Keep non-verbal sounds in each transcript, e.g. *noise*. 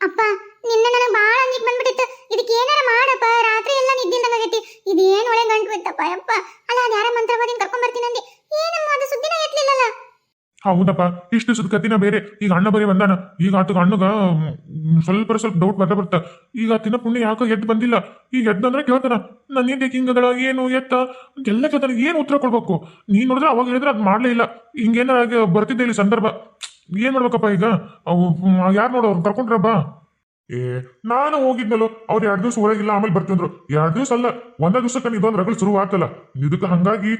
ಅಪ್ಪ, ನಿನ್ನ ನನಗೆ ಭಾಳ ಅಂಜಿಕ್ ಬಂದ್ಬಿಟ್ಟಿತ್ತು. ಇದಕ್ಕೆ ಏನಾರ ಮಾಡಪ್ಪ? ರಾತ್ರಿ ಎಲ್ಲ ನಿದ್ದಿಲ್ದಂಗಾಗೈತಿ ಇದು ಏನು ಒಳ್ಳೆ ಗಂಟು ಬಿತ್ತಪ್ಪ ಅಪ್ಪ ಅಲ್ಲ ಅದು ಯಾರ ಮಂತ್ರವಾದಿನ ಕರ್ಕೊಂಡ್ ಬರ್ತೀನಿ ಅಂದಿ. ಏನಮ್ಮ, ಅದು ಸುದ್ದಿನ ಎತ್ಲಿಲ್ಲಲ್ಲ? ಹೌದಪ್ಪ, ಇಷ್ಟು ಸುದ್ದಿ ಕತ್ತಿನ ಬೇರೆ. ಈಗ ಅಣ್ಣ ಬರೀ ಬಂದಾನ. ಈಗ ಆತಗ ಅಣ್ಣಗ ಸ್ವಲ್ಪ ಸ್ವಲ್ಪ ಡೌಟ್ ಬರ್ತಾ ಬರ್ತಾ. ಈಗ ಆತಿನ ಪುಣ್ಯ ಯಾಕೋ ಎದ್ದು ಬಂದಿಲ್ಲ. ಈಗ ಎದ್ದಂದ್ರೆ ಕೇಳ್ತಾನ ನನ್ನ ಬೇಕು ಹಿಂಗಗಳ ಏನು ಎತ್ತ? ಎಲ್ಲ ಕೇಳ್ತಾನೆ. ಏನು ಉತ್ತರ ಕೊಡ್ಬೇಕು? ನೀನ್ ನೋಡಿದ್ರೆ ಅವಾಗ ಹೇಳಿದ್ರೆ ಅದು ಮಾಡ್ಲೇ ಇಲ್ಲ. ಹಿಂಗೇನಾಗ ಬರ್ತಿದ್ದೆ ಇಲ್ಲಿ ಸಂದರ್ಭ. ಏನ್ ಮಾಡ್ಬೇಕಪ್ಪ ಈಗ? ಯಾರು ನೋಡು ಅವ್ರು ಕರ್ಕೊಂಡ್ರಬ್ಬ ಏ, ನಾನು ಹೋಗಿದ್ನಲ್ಲೋ, ಅವ್ರು ಎರಡು ದಿವಸ ಹೊರಗಿಲ್ಲ ಆಮೇಲೆ ಬರ್ತಿದ್ರು ಎರಡು ದಿವಸ ಅಲ್ಲ, ಒಂದೇ ದಿವಸಕ್ಕೆ ಇದೊಂದು ರಗಳು ಶುರು ಆಗ್ತಲ್ಲ. ಇದಕ್ಕೆ ಹಂಗಾಗಿ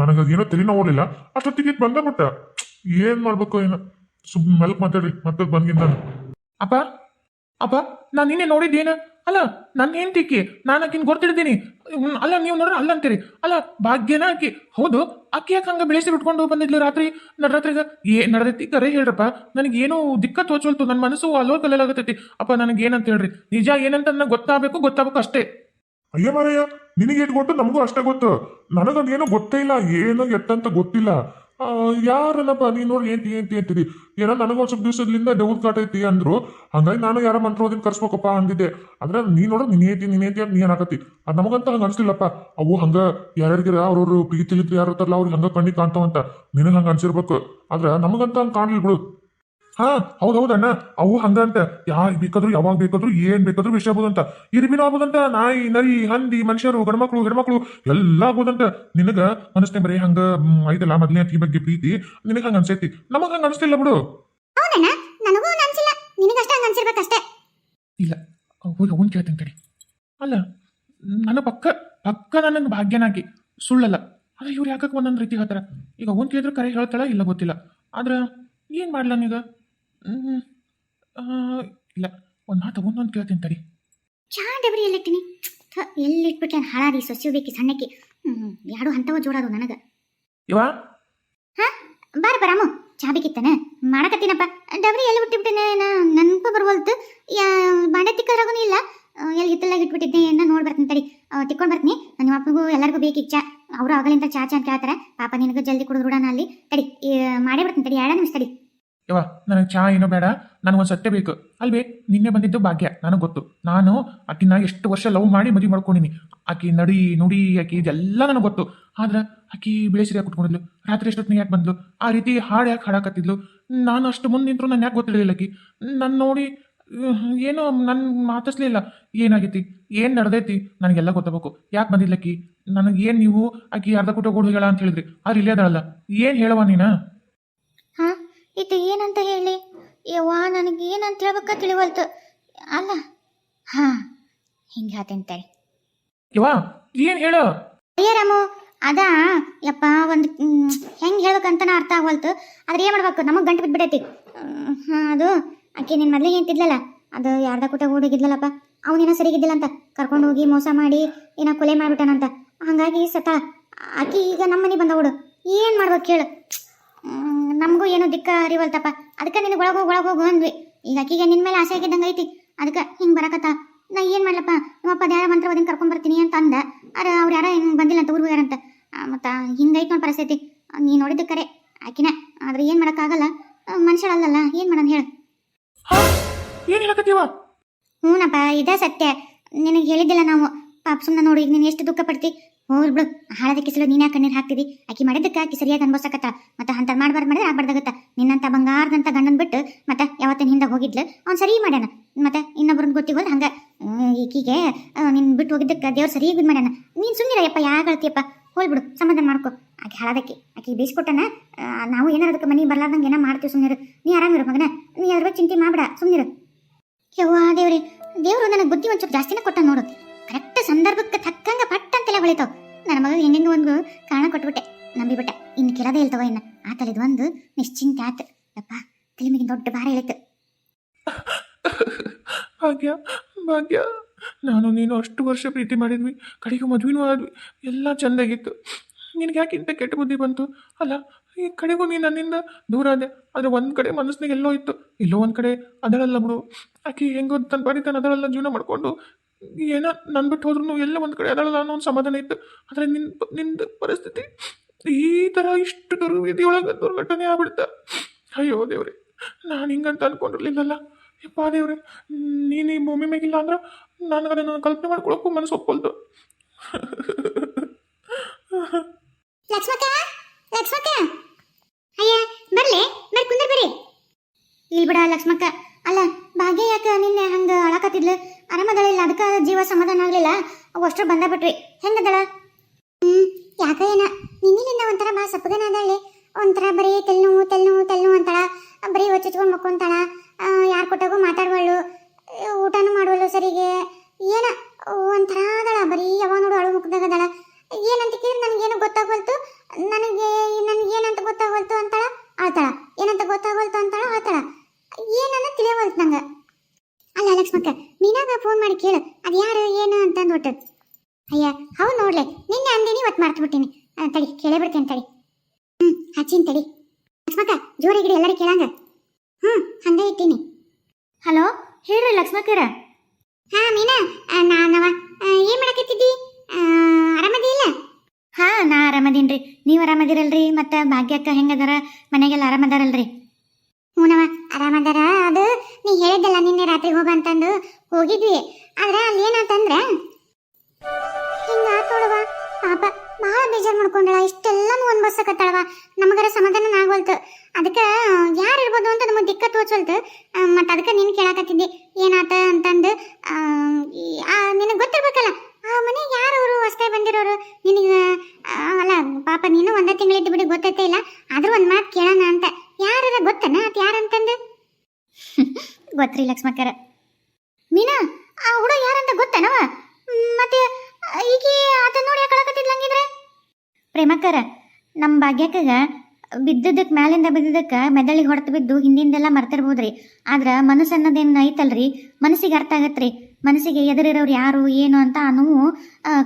ನನಗೆ ಏನೋ ತಲೆನೋ ಓಡಲಿಲ್ಲ. ಅಷ್ಟೊತ್ತಿಗೆ ಬಂದ ಬಿಟ್ಟ ಏನ್ ಮಾಡ್ಬೇಕು ಏನೋ. ಸುಮ್ ಮೆಲ್ಕ್ ಮಾತಾಡಿ ಮತ್ತೆ ಬಂದಿದ್ದ ನಾನು. ಅಪ್ಪ? ಅಪ್ಪ, ನಾನು ನಿನ್ನೆ ನೋಡಿದ್ದೇನು? ಅಲ್ಲ ನನ್ನ ತಿಕ್ಕಿ ನಾನು ಆಕಿನ ಗೊತ್ತಿಡ್ತೀನಿ. ಅಲ್ಲ, ನೀವು ನೋಡ್ರಿ, ಅಲ್ಲ ಅಂತೀರಿ. ಅಲ್ಲ, ಭಾಗ್ಯನ ಆಕಿ. ಹೌದು ಅಕ್ಕಿ ಯಾಕೆ ಹಂಗೆ ಬೆಳೆಸಿ ಬಿಟ್ಕೊಂಡು ಬಂದಿದ್ಲು ರಾತ್ರಿ? ನಡ್ರಾತ್ರಿಗ ಏ, ನಡ್ದೈತಿ, ಕರೆ ಹೇಳ್ರಪ್ಪ. ನನಗೆ ಏನೋ ದಿಕ್ಕ ತೋಚೋಲ್ತು ನನ್ನ ಮನಸ್ಸು ಅಲೋ ಕಲ್ಲಾಗತೈತಿ ಅಪ್ಪ ನನಗೆ ಏನಂತ ಹೇಳ್ರಿ. ನಿಜ ಏನಂತ ನನಗೆ ಗೊತ್ತಾಗಬೇಕು ಗೊತ್ತಾಗಬೇಕು ಅಷ್ಟೇ. ಅಯ್ಯ ಮಾರಯ್ಯ, ನಿನಗೆ ಗೊತ್ತು? ನಮಗೂ ಅಷ್ಟೇ ಗೊತ್ತು. ನನಗದೇನು ಗೊತ್ತೇ ಇಲ್ಲ, ಏನೋ ಎತ್ತಂತ ಗೊತ್ತಿಲ್ಲ. ಆ, ನೀನು ನೀನ್ ನೋಡಿ ಏಂಟಿ ಏಂಟಿ ಅಂತೀರಿ. ಏನೋ ನನಗೆ ಸ್ವಲ್ಪ ದಿವಸದಿಂದ ಡೌಟ್ ಐತಿ ಅಂದ್ರು. ಹಂಗಾಗಿ ನಾನು ಯಾರ ಮಂತ್ರೋದಿನ ಕರ್ಸ್ಬೇಕಪ್ಪ ಅಂದಿದ್ದೆ ಅಂದ್ರೆ ನೀ ನೋಡೋ ನೀನ್ ಏತಿ ನೀನ್ ಏತಿ ಅಂತ ನೀ ಏನಾಕತಿ ಅದ್ ನಮಗಂತ ಹಂಗ ಅನ್ಸ್ಲಿಲ್ಲಪ್ಪ. ಅವು ಹಂಗ ಯಾರ್ಯಾರಿಗೆ ಅವ್ರವ್ರು ಪ್ರೀತಿ ಯಾರು ಇರ್ತಾರಲ್ಲ ಅವ್ರಿಗೆ ಹಂಗ ಕಣ್ಣಿಗೆ ಕಾಣ್ತಾವಂತ. ನಿನಗೆ ಹಂಗ ಅನ್ಸಿರ್ಬೇಕು. ಆದ್ರೆ ನಮಗಂತ ಹಂಗ ಕಾಣಲಿಲ್ಲ ಬಿಡು. ಹಾ ಹೌದ್ ಹೌದಣ್ಣ ಅವು ಹಂಗಂತ. ಯಾರು ಬೇಕಾದ್ರು ಯಾವಾಗ ಬೇಕಾದ್ರು ಏನ್ ಬೇಕಾದ್ರು ವಿಷಯ ಆಗ್ಬೋದಂತ ಇರಿಬಿನ ಆಗುದಂತ. ನಾಯಿ ನರಿ ಹಂದಿ ಮನುಷ್ಯರು ಗಂಡ್ಮಕ್ಳು ಹೆಣ್ಮಕ್ಳು ಎಲ್ಲ ಆಗುದಂತ. ನಿನಗ ಮನಸ್ನೇ ಬರೀ ಹಂಗ ಐದಲ್ಲ ಐತಲ್ಲ ಮೊದ್ಲೇ ಈ ಬಗ್ಗೆ ಪ್ರೀತಿ. ನಿನಗ ಹಂಗ ಅನ್ಸೈತಿ? ನಮಗ ಹಂಗ ಅನ್ಸ್ತಿಲ್ಲ ಬಿಡು. ಇಲ್ಲ ಹೋಗಿ ಅವನ್ ಕೇಳ್ತೀನಿ ತಡಿ. ಅಲ್ಲ ನನ್ನ ಪಕ್ಕ ಪಕ್ಕ ನನ್ನ ಭಾಗ್ಯನಾಗಿ ಸುಳ್ಳಲ್ಲ. ಆದ್ರೆ ಇವ್ರು ಯಾಕಕ್ಕೆ ಒಂದೊಂದು ರೀತಿ ಹೇಳ್ತಾರ? ಈಗ ಅವನ್ ಕೇಳಿದ್ರು ಕರೆ ಹೇಳ್ತಾಳ ಇಲ್ಲ ಗೊತ್ತಿಲ್ಲ. ಆದ್ರೆ ಏನು ಮಾಡ್ಲ ನೀಗ ಹ್ಮ್, ಆ, ಇಲ್ಲ. ಒಂದು ಮಾತು ಒಂದೊಂದು ಕೇಳ್ತೀನಿ ತಡಿ. ಚಾ ಡಬರಿ ಎಲ್ಲಿಟ್ಟಿನಿ ಥ, ಎಲ್ಲಿಟ್ಬಿಟ್ಲೆ ಹಾಳಾದಿ ಸೊಸಿ ಬೇಕಿ ಸಣ್ಣಕ್ಕಿ. ಹ್ಮ್ ಯಾರು ಅಂತವ ಜೋಡಾದು ನನಗೆ. ಇವ? ಹಾ? ಬಾರ ಬರಾಮು ಚಾ ಬೇಕಿತ್ತನ? ಮಾಡಕತ್ತೀನಪ್ಪ. ಡಬರಿ ಎಲ್ಲಿ ಬಿಟ್ಟಿಬಿಟ್ಟೆನೆ ನನಗೂ ಬರ್ವಲ್ತು. ಯಾ ಬಾಂಡೆ ತಿಕ್ಕದ್ರಾಗೂ ಇಲ್ಲ. ಆ, ಎಲ್ಲಿ ಹಿತ್ತಲಾಗಿ ಇಟ್ಬಿಟ್ಟಿದ್ದೆ ಏನೋ ನೋಡ್ ಬರ್ತೀನಿ ತಡಿ. ತಿಕ್ಕೊಂಡು ಬರ್ತೀನಿ. ನಿಮ್ಮ ಅಪ್ಪಗೂ ಎಲ್ಲರಿಗೂ ಬೇಕಿ ಚಾ. ಅವರು ಆಗಲಿಂದ ಚಾ ಚಾ ಅಂತ ಕೇಳ್ತಾರೆ. ಪಾಪ ನಿನಗೆ ಜಲ್ದಿ ಕುಡಿದು ಬಿಡೋಣ ಅಲ್ಲಿ. ತಡಿ ಈ, ಮಾಡೇ ಬರ್ತೀನಿ ತಡಿ. ಎರಡು ನಿಮಿಷ ತಡಿ. ಇವ ನನಗೆ ಚಹಾ ಏನೋ ಬೇಡ ನನಗೊಂದು ಸತ್ಯ ಬೇಕು. ಅಲ್ವೇ, ನಿನ್ನೆ ಬಂದಿದ್ದು ಭಾಗ್ಯ, ನನಗೆ ಗೊತ್ತು. ನಾನು ಆಕಿನ ಎಷ್ಟು ವರ್ಷ ಲವ್ ಮಾಡಿ ಮದುವೆ ಮಾಡ್ಕೊಂಡಿನಿ. ಆಕಿ ನಡಿ, ನುಡಿ ಆಕಿ ಇದೆಲ್ಲ ನನಗೆ ಗೊತ್ತು. ಆದ್ರೆ ಆಕಿ ಬೇಸಿಗೆ ಕುಟ್ಕೊಂಡಿದ್ಲು, ರಾತ್ರಿ ಎಷ್ಟೊತ್ತಿನ ಯಾಕೆ ಬಂದ್ಲು? ಆ ರೀತಿ ಹಾಡು ಯಾಕೆ ಹಾಡಾಕತ್ತಿದ್ಲು? ನಾನು ಅಷ್ಟು ಮುಂದೆ ನಿಂತರು ನಾನು ಯಾಕೆ ಗೊತ್ತಿರಲಿಲ್ಲ ಆಕಿ ನನ್ನ ನೋಡಿ, ಏನೋ ನನ್ನ ಮಾತಾಡ್ಸ್ಲಿಲ್ಲ. ಏನಾಗೈತಿ? ಏನು ನಡೆದೈತಿ? ನನಗೆಲ್ಲ ಗೊತ್ತಬೇಕು ಯಾಕೆ ಬಂದಿಲ್ಲಕ್ಕಿ ನನಗೆ ಏನು ನೀವು ಆಕಿ ಅರ್ಧ ಕೂಟ ಹೋಗ್ಯಾಳ ಅಂತ ಹೇಳಿದ್ರಿ? ಆದ್ರೆ ಇಲ್ಲೇ ಅದಳಲ್ಲ. ಏನು ಹೇಳುವ ನೀನ? ಹಾ? ಇದು ಏನಂತ ಹೇಳಿ? ಯವ್ವಾ ನನಗೆ ಏನಂತ ಹೇಳ್ಬೇಕ ತಿಳಿವಲ್ತು. ಅಲ್ಲ. ಹಾ ಹಿಂಗೆ ಹೇಳ್ತೇನೆ ಇವ ಏನು ಹೇಳ? ಅಯ್ಯ ರಾಮು ಅದ ಯಪ್ಪ ಒಂದು ಹೆಂಗೆ ಹೇಳ್ಬೇಕಂತ ನಾ ಅರ್ಥ ಆಗವಲ್ತು. ಆದ್ರೆ ಏನು ಮಾಡ್ಬೇಕು? ನಮಗೆ ಗಂಟು ಬಿಟ್ಬಿಡತಿ ಹಾಂ ಅದು. ಆಕೆ ನಿನ್ನ ಮೊದ್ಲೇ ಅಂತಿದ್ಲಲ್ಲ ಅದು ಯಾರ್ದ ಕೂಟ ಓಡಿಗಿದ್ಲಲ್ಲಪ್ಪ ಅವನೇನೋ ಸರಿಗಿದ್ದಿಲ್ಲ ಅಂತ ಕರ್ಕೊಂಡು ಹೋಗಿ ಮೋಸ ಮಾಡಿ ಏನೋ ಕೊಲೆ ಮಾಡಿಬಿಟ್ಟಾನಂತ. ಹಾಗಾಗಿ ಸತ ಆಕಿ ಈಗ ನಮ್ಮ ಮನೆ ಬಂದವಳು. ಏನು ಮಾಡ್ಬೇಕು ಹೇಳು ನಮಗೂ ಏನೋ ದಿಕ್ಕ ಅರಿವಲ್ತಪ್ಪ. ಅದಕ್ಕೆ ನಿನಗೆ ಒಳಗೆ ಹೋಗಿ ಒಳಗೆ ಹೋಗು ಅಂದ್ವಿ. ಈಗ ಆಕಿಗೆ ನಿನ್ನ ಮೇಲೆ ಆಸೆ ಆಗಿದ್ದಂಗೆ ಐತಿ. ಅದಕ್ಕೆ ಹಿಂಗೆ ಬರಕತ್ತ? ನಾ ಏನು ಮಾಡ್ಲಪ್ಪ? ನಿಮ್ಮಪ್ಪ ಧ್ಯಾನ ಮಂತ್ರ ಕರ್ಕೊಂಡ್ ಕರ್ಕೊಂಬರ್ತೀನಿ ಅಂತ ಅಂದ. ಅರೆ ಅವ್ರು ಯಾರ ಹಿಂಗೆ ಬಂದಿಲ್ಲ ಅಂತ ಊರಿಗೆ ಯಾರಂತ ಮತ್ತು ಹಿಂಗೈತೆ ನೋಡಿ ಪರಿಸ್ಥಿತಿ. ನೀ ನೋಡಿದ್ದು ಕರೆ. ಆಕಿನ. ಆದ್ರೆ ಏನು ಮಾಡೋಕ್ಕಾಗಲ್ಲ. ಮನುಷ್ಯಳಲ್ಲಲ್ಲ. ಏನು ಮಾಡೋಣ ಹೇಳು. ಏನು ಹೇಳಕತ್ತೀವ? ಹ್ಞೂನಪ್ಪ ಇದೇ ಸತ್ಯ. ನಿನಗೆ ಹೇಳಿದ್ದಿಲ್ಲ ನಾವು. ಪಾಪ ಸುಮ್ಮನೆ ನೋಡಿ ಈಗ ನೀನು ಎಷ್ಟು ದುಃಖ ಪಡ್ತಿ. ಹೋಗ್ಲಿ ಬಿಡು. ಹಾಳದ ಕಿಸಲು ನೀನೇ ಕಣ್ಣೀರು ಹಾಕ್ತಿದಿ? ಆಕಿ ಮಾಡಿದ್ದಕ್ಕೆ ಆಕಿ ಸರಿಯಾಗಿ ಅನ್ಭವಿಸಕತ್ತ? ಮತ್ತೆ ಅಂತ ಮಾಡ್ಬಾರ್ದು ಮಾಡಿದ್ರೆ ಆಗ್ಬಾರ್ದಾಗತ್ತ? ನಿನ್ನಂತ ಬಂಗಾರದಂತ ಗಂಡನ್ ಬಿಟ್ಟು ಮತ್ತೆ ಯಾವತ್ತಿನ ಹಿಂದೆ ಹೋಗಿದ್ಲು, ಅವ್ನು ಸರಿ ಮಾಡ್ಯಾನ. ಮತ್ತೆ ಇನ್ನೊಬ್ರನ್ನ ಗೊತ್ತಿಗೋದು ಹಂಗೆ? ಈಕಿಗೆ ನಿನ್ ಬಿಟ್ಟು ಹೋಗಿದ್ದಕ್ಕೆ ದೇವ್ರು ಸರಿ ಇದು ಮಾಡ್ಯಾನ. ನೀನು ಸುಮ್ಮನಿರಯ್ಯಪ್ಪ ಯಾಕೆ ಹೇಳ್ತೀಯಪ್ಪ? ಹೋಗ್ಬಿಡು ಸಮಾಧಾನ ಮಾಡ್ಕೊ. ಆಕೆ ಹಾಳದಕ್ಕೆ. ಆಕೆ ಬೇಯಿಸ್ಕೊಟ್ಟನ ನಾವು ಏನಾರ ಅದಕ್ಕೆ ಮನೆಗೆ ಬರ್ಲಾರ್ದಂಗೆ ಏನೋ ಮಾಡ್ತೀವಿ ಸುಮ್ಮನಿರು ನೀ ಆರಾಮಿರು ಮಗನ? ನೀ ಅದ್ರ ಬಗ್ಗೆ ಚಿಂತೆ ಮಾಡ್ಬೇಡ ಸುಮ್ಮನಿರು ಯವ್ವ ದೇವ್ರಿ. ದೇವ್ರು ನನಗೆ ಬುದ್ಧಿ ಒಂಚೂರು ಜಾಸ್ತಿನೇ ಕೊಟ್ಟ ನೋಡು. ಕರೆಕ್ಟ್ ಹೊಳಿತಾವ್ ನನ್ನ ಮಗ ಹೆಂಗೆಂಗ ಒಂದು ಕಾರಣ ಕೊಟ್ಬಿಟ್ಟೆ. ನಂಬಿಬಿಟ್ಟೆ. ಇನ್ನು ಕೆಳದೇ ಇಲ್ತವ ಇನ್ನು. ತಲೆದು ಒಂದು ನಿಶ್ಚಿಂತ ಆತು ಅಪ್ಪ ತಲೆಮಿಗಿನ ದೊಡ್ಡ ಭಾರ ಇಳಿತು ಭಾಗ್ಯ ಭಾಗ್ಯ. ನಾನು ನೀನು ಅಷ್ಟು ವರ್ಷ ಪ್ರೀತಿ ಮಾಡಿದ್ವಿ. ಕಡೆಗೂ ಮದುವೆನೂ ಆದ್ವಿ. ಎಲ್ಲ ಚೆಂದಾಗಿತ್ತು. ನಿನಗೆ ಯಾಕೆ ಇಂಥ ಕೆಟ್ಟ ಬುದ್ಧಿ ಬಂತು? ಅಲ್ಲ, ಈ ಕಡೆಗೂ ನೀನು ನನ್ನಿಂದ ದೂರ ಆದೆ. ಆದರೆ ಒಂದು ಕಡೆ ಮನಸ್ಸಿನಾಗ ಎಲ್ಲೋ ಇತ್ತು. ಎಲ್ಲೋ ಒಂದು ಕಡೆ ಅದರಲ್ಲ ಬಿಡು. ಆಕೆ ಹೆಂಗೋ ತನ್ನ ಪಾಡಿ ತಾನು ಜೀವನ ಮಾಡಿಕೊಂಡು ಏನೋ ನನ್ನ ಬಿಟ್ಟು ಹೋದ್ರೂ ಎಲ್ಲ ಒಂದು ಕಡೆ ಅದಳಲ್ಲ ಅನ್ನೋ ಒಂದು ಸಮಾಧಾನ ಇತ್ತು. ಆದರೆ ನಿನ್ನ ನಿಂದ ಪರಿಸ್ಥಿತಿ ಈ ಥರ ಇಷ್ಟು ದುರ್ವಿಧಿಯೊಳಗೆ ದುರ್ಘಟನೆ ಆಗ್ಬಿಡ್ತ ಅಯ್ಯೋ ದೇವ್ರಿ, ನಾನು ಹಿಂಗಂತ ಅನ್ಕೊಂಡಿರ್ಲಿಲ್ಲಲ್ಲ? ಯಪ್ಪ ದೇವ್ರಿ, ನೀನು ಈ ಭೂಮಿ ಮೇಗಿಲ್ಲ ಅಂದ್ರೆ ನನಗೆ ಅದನ್ನು ಕಲ್ಪನೆ ಮಾಡ್ಕೊಳಕ್ಕೂ ಮನಸ್ಸು ಒಪ್ಪಲ್ದು ಲಕ್ಷ್ಮಕ್ಕ ಲಕ್ಷ್ಮಕ್ಕ. ಅಯ್ಯ, ಬರ್ಲಿ, ಬರ್ ಕುಂದ್ರ ಇಲ್ಲಿ ಬಿಡ ಲಕ್ಷ್ಮಕ್ಕ. ಅಲ್ಲ, ಭಾಗ್ಯ ಯಾಕೆ ನಿನ್ನೆ ಹಂಗ ಅಳಕತ್ತಿದ್ಲು? ಇಲ್ಲ? ಅದಕ್ಕ ಜೀವ ಸಮಾಧಾನ ಆಗ್ಲಿಲ್ಲ? ಅವು ಅಷ್ಟು ಬಂದ ಬಿಟ್ರಿ ಹೆಂಗದಳ? ಹ್ಮ್, ಯಾಕ ಏನ? ನಿನ್ನಿಲಿಂದ ಒಂಥರ ಬಾ ಸಪ್ಪಗನಾದಳ್ಳಿ ಒಂಥರ ಬರೀ ತೆಲ್ನೋವು ತೆಲ್ನೋವು ತೆಲ್ನೋವು ಅಂತಾಳ. ಬರೀ ಹೊಚ್ಚಿಟ್ಕೊಂಡು ಮಕ್ಕೊಂತಾಳ. ಯಾರು ಕೊಟ್ಟಾಗೂ ಮಾತಾಡುವಳು. ಊಟನೂ ಮಾಡುವಳು ಸರಿಗೆ. ಏನ? ಒಂಥರ ಅದಳ. ಬರೀ ಯಾವ ನೋಡು ಅಳು ಮುಖದಾಗ ಅದಳ. ಏನಂತ ಕೇಳಿ ನನಗೇನು ಗೊತ್ತಾಗೋಲ್ತು ನನಗೆ ನನಗೆ ಏನಂತ ಗೊತ್ತಾಗೋಲ್ತು ಅಂತಾಳ? ಆತಾಳ ಏನಂತ ಗೊತ್ತಾಗೋಲ್ತು ಅಂತಾಳ ಆತಾಳ ಏನನ್ನ ತಿಳಿಯವಲ್ತು ನಂಗೆ ಅಲ್ಲ ಲಕ್ಷ್ಮಕ್ಕ ನೀನಾಗ ಫೋನ್ ಮಾಡಿ ಕೇಳು ಅದು ಯಾರು ಏನು ಅಂತಂದು ಒಟ್ಟು ಅಯ್ಯ ಹೌದು ನೋಡ್ಲೆ ನಿನ್ನೆ ಅಂದಿನಿ ಇವತ್ತು ಮರ್ತು ಬಿಟ್ಟಿನಿ ಆ, ತಡಿ ಕೇಳೇ ಬಿಡ್ತೇನೆ ತಡಿ ಹ್ಞೂ ಹಚ್ಚಿನ ತಡಿ ಲಕ್ಷ್ಮಕ್ಕ ಜೋರಿಗಿಡಿ ಎಲ್ಲರೂ ಕೇಳಂಗ ಹ್ಞೂ ಹಂಗೆ ಇಟ್ಟೀನಿ ಹಲೋ ಲಕ್ಷ್ಮಕರ ಹಾ ಮೀನಾ. ನಾನವ. ಏನ್ ಮಾಡಕತ್ತಿದ್ದಿ? ಆರಾಮದಿ ಇಲ್ಲ? ಹಾ ನಾ ಆರಾಮದೀನ್ರಿ. ನೀವು ಆರಾಮದಿರಲ್ರಿ? ಮತ್ತೆ ಭಾಗ್ಯಕ್ಕ ಹೆಂಗದಾರ? ಮನೆಗೆಲ್ಲ ಆರಾಮದಾರಲ್ರಿ? ಹ್ಞೂನವ ಆರಾಮದಾರ. ಅದು ನೀ ಹೇಳಿದ್ದಲ್ಲ ನಿನ್ನೆ ರಾತ್ರಿ ಹೋಗಂತಂದು ಹೋಗಿದ್ವಿ. ಆದ್ರೆ ಅಲ್ಲಿ ಏನಾತಂದ್ರ? ಹಿಂಗ ನೋಡವ ಪಾಪ ಭಾಳ ಬೇಜಾರು ಮಾಡ್ಕೊಂಡಳ. ಇಷ್ಟೆಲ್ಲನೂ ಒಂದು ಬಸ್ಸಕತ್ತಾಳವ ನಮಗರ ಸಮಾಧಾನ ಆಗೋಲ್ತು. ಅದಕ್ಕ ನಮಗೆ ದಿಕ್ಕ ತೋಚೋಲ್ತು. ಮತ್ತು ಅದಕ್ಕೆ ನೀನು ಕೇಳಾಕತ್ತಿದ್ದೆ ಏನಾತ ಅಂತಂದು ನಿನಗೆ ಗೊತ್ತಿರ್ಬೇಕಲ್ಲ ಆ ಮನೆಗೆ ಯಾರು ಅವರು ಹೊಸ್ತಾಗಿ ಬಂದಿರೋರು? ನಿನಗೆ ಅಲ್ಲ ಪಾಪ ನೀನು ಒಂದೇ ತಿಂಗಳಿದ್ದು ಬಿಡಿ ಗೊತ್ತೈತೆ ಇಲ್ಲ ಆದ್ರೂ ಒಂದು ಮಾತು ಕೇಳೋಣ ಅಂತ. ಯಾರ ಗೊತ್ತನ ಅದು ಯಾರಂತಂದು? *laughs* ಗೊತ್ತ್ರಿ ಲಕ್ಷ್ಮಕ್ಕರ ಮೀನಾ ಆ ಹುಡುಗ ಯಾರಂತ ಗೊತ್ತನವ? ಮತ್ತೆ ಈಗ ಅದನ್ನ ನೋಡಿ ಯಾಕಳಕತ್ತಿದ್ಲಂಗಿದ್ರೆ ಪ್ರೇಮಕ್ಕರ ನಮ್ಮ ಭಾಗ್ಯಕ್ಕಗ ಬಿದ್ದದಕ್ಕೆ ಮ್ಯಾಲಿಂದ ಬಿದ್ದದಕ್ಕೆ ಮೆದಳಿಗೆ ಹೊಡೆತ ಬಿದ್ದು ಹಿಂದಿಂದೆಲ್ಲ ಮರ್ತಿರ್ಬೋದ್ರಿ. ಆದ್ರೆ ಮನಸ್ಸು ಅನ್ನೋದೇನು ಐತಲ್ರಿ? ಮನಸ್ಸಿಗೆ ಅರ್ಥ ಆಗತ್ರಿ. ಮನಸ್ಸಿಗೆ ಎದುರಿರೋರು ಯಾರು, ಏನು ಅಂತ ಅನುವು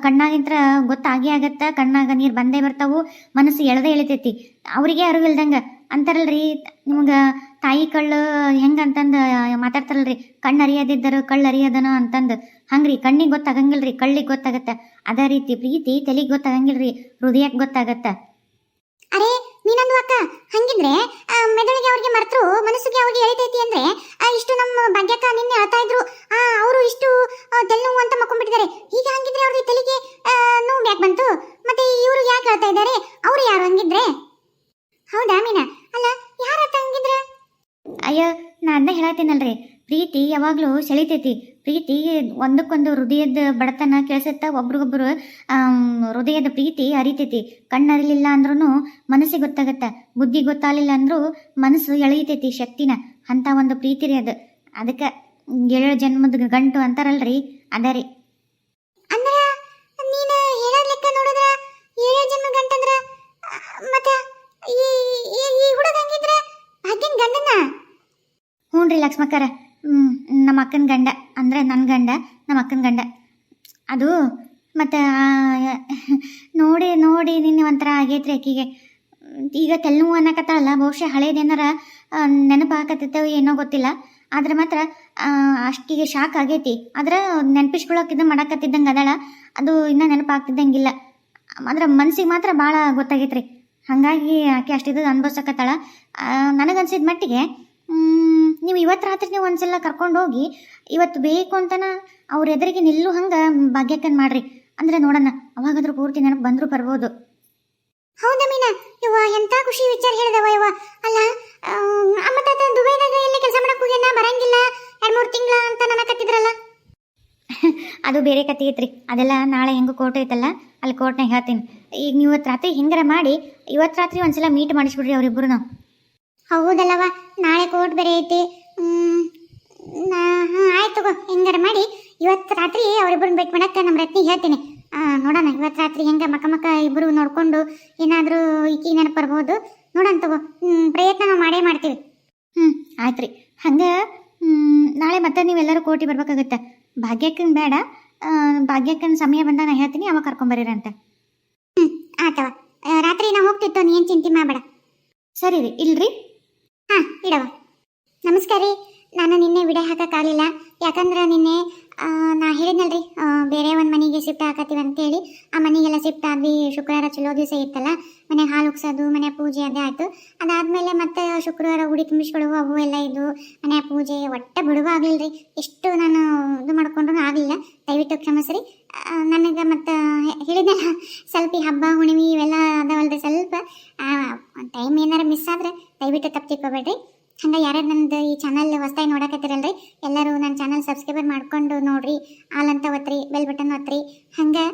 ಕಣ್ಣಾಗಿಂತ್ರ ಗೊತ್ತಾಗೇ ಆಗತ್ತ, ಕಣ್ಣಾಗ ನೀರು ಬಂದೇ ಬರ್ತಾವು, ಮನಸ್ಸು ಎಳ್ದೇ ಎಳಿತೈತಿ. ಅವರಿಗೆ ಅರಿವಿಲ್ದಂಗ ಅಂತಾರಲ್ರಿ, ನಿಮ್ಗೆ ತಾಯಿ ಕಳ್ಳು ಹೆಂಗಂತಂದು ಮಾತಾಡ್ತಾರಲ್ರಿ? ಕಣ್ಣು ಅರಿಯದಿದ್ದರು ಕಳ್ಳು ಅರಿಯದನ ಅಂತಂದು. ಹಂಗ್ರಿ, ಕಣ್ಣಿಗೆ ಗೊತ್ತಾಗಂಗಿಲ್ರಿ, ಕಳ್ಳಿಗೆ ಗೊತ್ತಾಗತ್ತೆ. ಅದೇ ರೀತಿ ಪ್ರೀತಿ, ತಲೆಗೆ ಗೊತ್ತಾಗಂಗಿಲ್ರಿ ಹೃದಯಕ್ಕೆ ಗೊತ್ತಾಗತ್ತೆ. ಅರೆ ಅಕ್ಕ, ಹಂಗಿದ್ರೆ ಮೆದುಳಿಗೆ ಅವ್ರಿಗೆ ಮರ್ತರು, ಮನಸ್ಸಿಗೆ ಅವ್ರಿಗೆ ಎಳಿತೈತಿ ಅಂದ್ರೆ ಇಷ್ಟು ನಮ್ಮ ಭಾಗ್ಯಕ್ಕ ನಿನ್ನೆ ಹೇಳ್ತಾ ಇದ್ರು ಅವರು ಇಷ್ಟು ತೆಲುವು ಅಂತ ಮಕ್ಕೊಂಡ್ಬಿಟ್ಟಿದ್ದಾರೆ ಈಗ ಹಂಗಿದ್ರೆ ಅವ್ರಿಗೆ ತಲೆಗೆ ನೋವು ಯಾಕೆ ಬಂತು? ಮತ್ತೆ ಇವರು ಯಾಕೆ ಹೇಳ್ತಾ ಇದ್ದಾರೆ ಅವ್ರು ಯಾರು ಹಂಗಿದ್ರೆ? ಹೌದಾ ಮೀನಾ? ಅಲ್ಲ ಯಾರತ್ತ ಹಂಗಿದ್ರೆ? ಅಯ್ಯೋ ನಾ ಅದನ್ನ ಹೇಳತ್ತೀನಲ್ರಿ. ಪ್ರೀತಿ ಯಾವಾಗಲೂ ಸೆಳಿತೈತಿ. ಪ್ರೀತಿ ಒಂದಕ್ಕೊಂದು ಹೃದಯದ ಬಡತನ ಕೇಳಿಸುತ್ತಾ ಒಬ್ರಿಗೊಬ್ರು ಹೃದಯದ ಪ್ರೀತಿ ಅರಿತೈತಿ ಕಣ್ಣರಿಲಿಲ್ಲ ಅಂದ್ರೂ ಮನಸ್ಸಿಗೆ ಗೊತ್ತಾಗತ್ತ. ಬುದ್ಧಿ ಗೊತ್ತಾಗಲಿಲ್ಲ ಅಂದ್ರೂ ಮನಸ್ಸು ಎಳೆಯತೈತಿ ಶಕ್ತಿನ. ಅಂತ ಒಂದು ಪ್ರೀತಿ ರೀ ಅದು. ಅದಕ್ಕೆ ಏಳು ಜನ್ಮದ ಗಂಟು ಅಂತಾರಲ್ರಿ. ಅದ ರೀ. ಅಂದ್ರೆ ನೀನು ಹೇಳೋ ಲೆಕ್ಕ ನೋಡಿದ್ರ ಏಳು ಜನ್ಮ ಗಂಟಂದ್ರ ಮತ್ತೆ ಈ ಈ ಹುಡುಗ ಹಂಗಿದ್ರ? ಭಾಗ್ಯನ ಗಂಡನ? ಹ್ಞೂ ರೀ ಲಕ್ಷ್ಮಕ್ಕರ ನಮ್ಮ ಅಕ್ಕನ ಗಂಡ. ಅಂದರೆ ನನ್ನ ಗಂಡ, ನಮ್ಮ ಅಕ್ಕನ ಗಂಡ. ಅದು ಮತ್ತು ನೋಡಿ ನೋಡಿ, ನಿನ್ನೆ ಒಂಥರ ಆಗೈತ್ರಿ ಆಕಿಗೆ. ಈಗ ತೆಲ್ನೋವು ಅನ್ನಕತ್ತಾಳಲ್ಲ, ಬಹುಶಃ ಹಳೇದೇನಾರ ನೆನಪು ಹಾಕತ್ತೈತೋ ಏನೋ ಗೊತ್ತಿಲ್ಲ. ಆದ್ರೆ ಮಾತ್ರ ಅಷ್ಟಿಗೆ ಶಾಕ್ ಆಗೈತಿ. ಆದ್ರೆ ನೆನಪಿಸ್ಕೊಳಕಿದ್ದ ಮಾಡಕತ್ತಿದ್ದಂಗೆ ಅದಾಳ. ಅದು ಇನ್ನೂ ನೆನಪು ಆಗ್ತಿದ್ದಂಗಿಲ್ಲ ಆದ್ರೆ ಮನ್ಸಿಗೆ ಮಾತ್ರ ಭಾಳ ಗೊತ್ತಾಗೈತ್ರಿ. ಹಾಗಾಗಿ ಆಕೆ ಅಷ್ಟಿದ್ದು ಅನ್ಭವಿಸಕತ್ತಾಳ. ನನಗನ್ಸಿದ ಮಟ್ಟಿಗೆ ನೀವು ಇವತ್ತು ರಾತ್ರಿ ನೀವು ಒಂದ್ಸಲ ಕರ್ಕೊಂಡು ಹೋಗಿ ಇವತ್ತು ಬೇಕು ಅಂತನ ಅವ್ರ ಎದುರಿಗೆ ನಿಲ್ಲು ಹಂಗೆ ಭಾಗ್ಯಕ್ಕನ್ ಮಾಡ್ರಿ. ಅಂದ್ರೆ ನೋಡೋಣ ಅವಾಗಾದ್ರೂ ಪೂರ್ತಿ ನೆನಪು ಬಂದರೂ ಬರ್ಬೋದು. ಹೌದಾ ಮೀನಾ? ಇವ ಎಂತ ಖುಷಿ ವಿಚಾರ ಹೇಳಿದವ ಇವ ಅಲ್ಲ ಅಮ್ಮ ತಾತ ದುಬೈದಾಗ ಎಲ್ಲಿ ಕೆಲಸ ಮಾಡಕ್ ಹೋಗ್ಯಾನ? ಬರಂಗಿಲ್ಲ? ಎರಡು ಮೂರು ತಿಂಗಳ ಅಂತ ನನಕತ್ತಿದ್ರಲ್ಲ *laughs* ಅದು ಬೇರೆ ಕತೆ ಐತ್ರಿ. ಅದೆಲ್ಲ ನಾಳೆ ಹೆಂಗ ಕೋರ್ಟ್ ಐತಲ್ಲ, ಅಲ್ಲಿ ಕೋರ್ಟ್ನಾಗ ಹೇಳ್ತೀನಿ. ಈಗ ನೀವು ಇವತ್ತು ರಾತ್ರಿ ಹೆಂಗಾರ ಮಾಡಿ ಇವತ್ತು ರಾತ್ರಿ ಒಂದ್ಸಲ ಮೀಟ್ ಮಾಡಿಸ್ಬಿಡ್ರಿ ಅವರಿಬ್ಬರು ನಾವು ಹೌದಲ್ಲವ? ನಾಳೆ ಕೋರ್ಟ್ ಬೇರೆ ಐತಿ. ಹ್ಮ್, ನಾ- ಹಾ, ಆಯ್ತು ತಗೋ ಹೆಂಗಾರ ಮಾಡಿ. ಇವತ್ತು ರಾತ್ರಿ ಅವರಿಬ್ಬರನ್ನ ಭೇಟಿ ಮಾಡಕ್ಕೆ ನಮ್ಮ ರತ್ನಿ ಹೇಳ್ತೀನಿ. ನೋಡೋಣ ಇವತ್ತು ರಾತ್ರಿ ಹೆಂಗ ಮಕ್ಕ ಮಕ್ಕ ಇಬ್ಬರು ನೋಡ್ಕೊಂಡು ಏನಾದರೂ ಈಕಿ ನೆನಪು ಬರ್ಬೋದು. ನೋಡೋಣ ತಗೋ. ಹ್ಮ್, ಪ್ರಯತ್ನ ನಾವು ಮಾಡೇ ಮಾಡ್ತೀವಿ. ಹ್ಞೂ ಆಯ್ತು ರೀ. ಹಂಗೆ ನಾಳೆ ಮತ್ತೆ ನೀವೆಲ್ಲರೂ ಕೋಟಿ ಬರ್ಬೇಕಾಗತ್ತೆ. ಭಾಗ್ಯಕ್ಕನ್ ಬೇಡ. ಭಾಗ್ಯಕ್ಕನ ಸಮಯ ಬಂದಾಗ ನಾನು ಹೇಳ್ತೀನಿ ಅವಾಗ ಕರ್ಕೊಂಬರೀರಂತೆ ಹ್ಞೂ ಆತವ ರಾತ್ರಿ ನಾವು ಹೋಗ್ತಿತ್ತು ಏನು ಚಿಂತೆ ಮಾಡಬೇಡ. ಸರಿ ರೀ ಇಲ್ರಿ. ಇಡವ. ನಮಸ್ಕಾರ ರೀ. ನಾನು ನಿನ್ನೆ ವಿಡಿಯೋ ಹಾಕೋಕ್ಕಾಗಲಿಲ್ಲ ಯಾಕಂದ್ರೆ ನಿನ್ನೆ ನಾ ಹೇಳಿದ್ನಲ್ರಿ ಬೇರೆ ಒಂದು ಮನೆಗೆ ಶಿಫ್ಟ್ ಹಾಕತ್ತೀವಿ ಅಂತೇಳಿ. ಆ ಮನೆಗೆಲ್ಲ ಶಿಫ್ಟ್ ಆದ್ವಿ, ಶುಕ್ರವಾರ ಚಲೋ ದಿವಸ ಇತ್ತಲ್ಲ. ಮನೆ ಹಾಲು ಉಗ್ಸೋದು, ಮನೆ ಪೂಜೆ ಅದೇ ಆಯಿತು. ಅದಾದಮೇಲೆ ಮತ್ತೆ ಶುಕ್ರವಾರ ಉಡಿ ತುಂಬಿಸ್ಕೊಳ್ಳುವ ಅವು ಎಲ್ಲ ಇದು ಮನೆ ಪೂಜೆ ಒಟ್ಟೆ ಬಿಡುವ ಆಗಲಿಲ್ಲ ಎಷ್ಟು ನಾನು ಇದು ಮಾಡ್ಕೊಂಡ್ರು ಆಗಲಿಲ್ಲ. ದಯವಿಟ್ಟು ಕ್ಷಮಿಸ್ರಿ. ನನಗೆ ಮತ್ತು ಹೇಳಿದ್ನಲ್ಲ, ಸ್ವಲ್ಪ ಹಬ್ಬ, ಹುಣ್ಣಿಮೆ ಇವೆಲ್ಲ ಅದಾವಲ್ರಿ ಸ್ವಲ್ಪ. ಟೈಮ್ ಏನಾರು ಮಿಸ್ ಆದ್ರೆ ದಯವಿಟ್ಟು ತಪ್ಪು ಹಂಗೆ ಯಾರ್ಯಾರು ನಂದು ಈ ಚಾನಲ್ ಹೊಸ್ದಾಗಿ ನೋಡಕತ್ತಿರಲ್ರಿ, ಎಲ್ಲರೂ ನನ್ನ ಚಾನಲ್ ಸಬ್ಸ್ಕ್ರೈಬರ್ ಮಾಡ್ಕೊಂಡು ನೋಡ್ರಿ, ಆಲ್ ಅಂತ ಒತ್ರಿ ಬೆಲ್ ಬಟನ್ ಒತ್ರಿ, ಹಂಗೆ